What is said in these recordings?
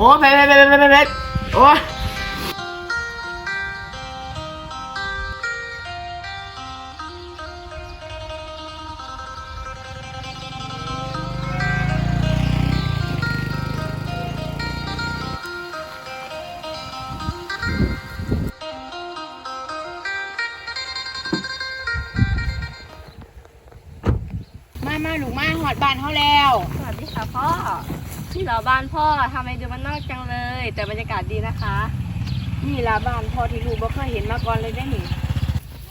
อ้เผ็ดเผ็ดเผ็ดเผ็ดเผ็ดเผ็ดโอ้ยมามาลูกมาหอดบ้านเขาแล้ว สวัสดีค่ะพ่อ ที่เราบ้านพ่อทำไมดูมันนอกจังเลย แต่บรรยากาศดีนะคะ นี่ละบ้านพ่อที่ลูกบ่เคยเห็นมาก่อนเลยได้หนิ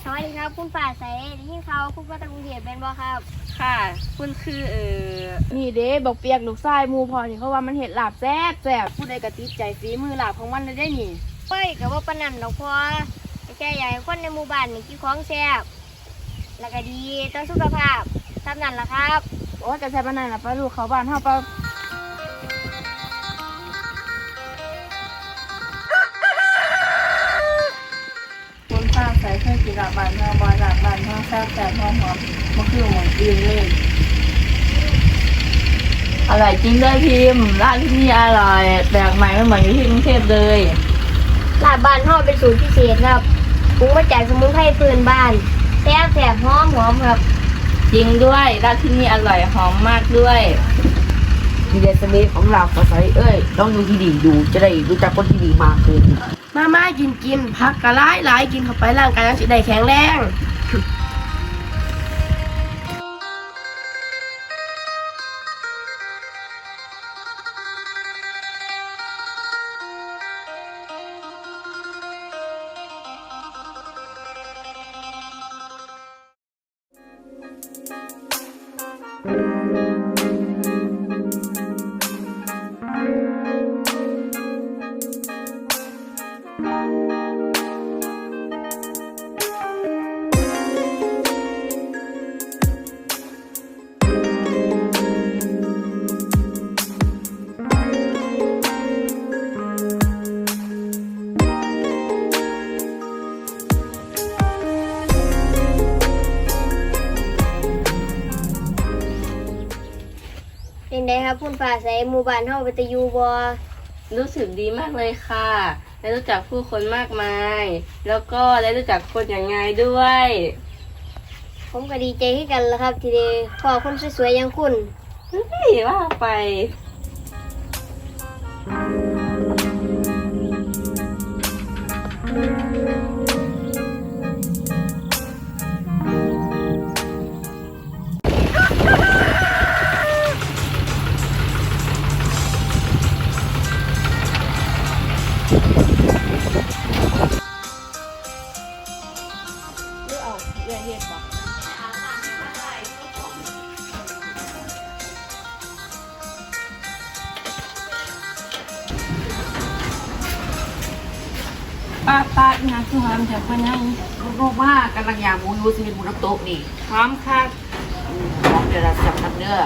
สวัสดีครับคุณป่าใสได้ยินเขาวคุณป้าตะกุงเทียบเป็นบ่ครับ ค่ะ คุณคือเออนี่เด้บอกเปียกลูกชายหมูพอนี่เขาว่ามันเห็ดลาบแซ่บแซ่บผู้ใดกระติดใจฝีมือลาบของมันเลยได้หนิเฮ้ยกับว่าปานนันดอกพอแค่อยากให้คนในหมู่บ้านนี่กินของแซ่บแล้วก็ดีต่อสุขภาพทำนั่นล่ะครับ โอ้ยกระแซบปานนันล่ะป้าลูกเขาบ้านเฮาป้า คยกินลาบบ้านเฮาบ่ลาบบ้านเฮาแซ่บแซ่บหอมหอมบ่คือหมองอื่นเลยอร่อยจริงด้วยพิมพ์ร้านที่นี่อร่อยแปลกใหม่ไม่เหมือนอยู่ที่กรุงเทพเลยลาบบ้านห่อเป็นสูตรพิเศษครับปรุงมาจากสมุนไพรพื้นบ้านแซ่บแซ่บหอมหอมครับ จริงด้วยร้านที่นี่อร่อยหอมมากด้วยมีเดสเมของเราภาษาเอ้ยต้องดูที่ดีดูจะได้รู้จักคนที่ดีมากขึ้น มามากินกินพักกระหลายหลายกินเข้าไปร่างกายยังสิได้แข็งแรง เป็นไงครับคุณป่าใส่หมู่บ้านเฮาไปตะยูบ่ รู้สึกดีมากเลยค่ะ ได้รู้จักผู้คนมากมาย แล้วก็ได้รู้จักคนอย่างไงด้วย ผมก็ดีใจขึ้นกันแล้วครับ ที่ได้พอคนสวยๆอย่างคุณเฮ้ยว่าไปห ป้าป้าอีหยังคือหอมแถวคนนั้นลูกๆว่ากำลังอยากหมูยูซีเป็นหมูน้ำโต๊ะนี่หอมค่ะพร้อมเดี๋ยวเราสับน้ำเนื้อ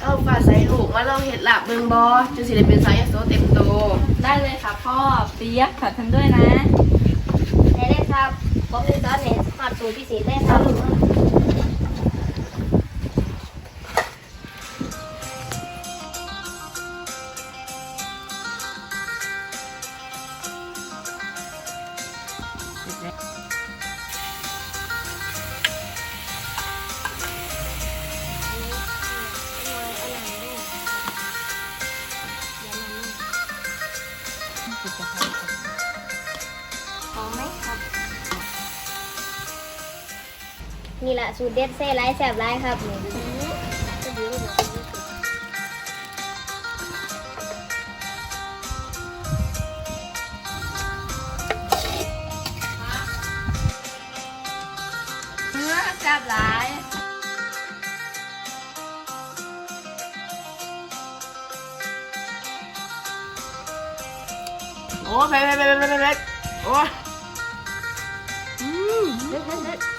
เอาฟ้าใส่ลูกมาลองเห็ดลาบเบิ่งบ่จังสิได้เป็นสายโซเต็มโตได้เลยค่ะพ่อเปียกขอทันด้วยนะ ได้เลยครับผมจะสอนให้ทอดสูตรพิเศษได้ครับ ครับนี่แหละสูตรเด็ดเส้ไร้แสบไร้ครับนี่แซ่บหลายโอ้เผ็ดเผ็ดเผ็ดเผ็ดเผ็ดโอ้ ย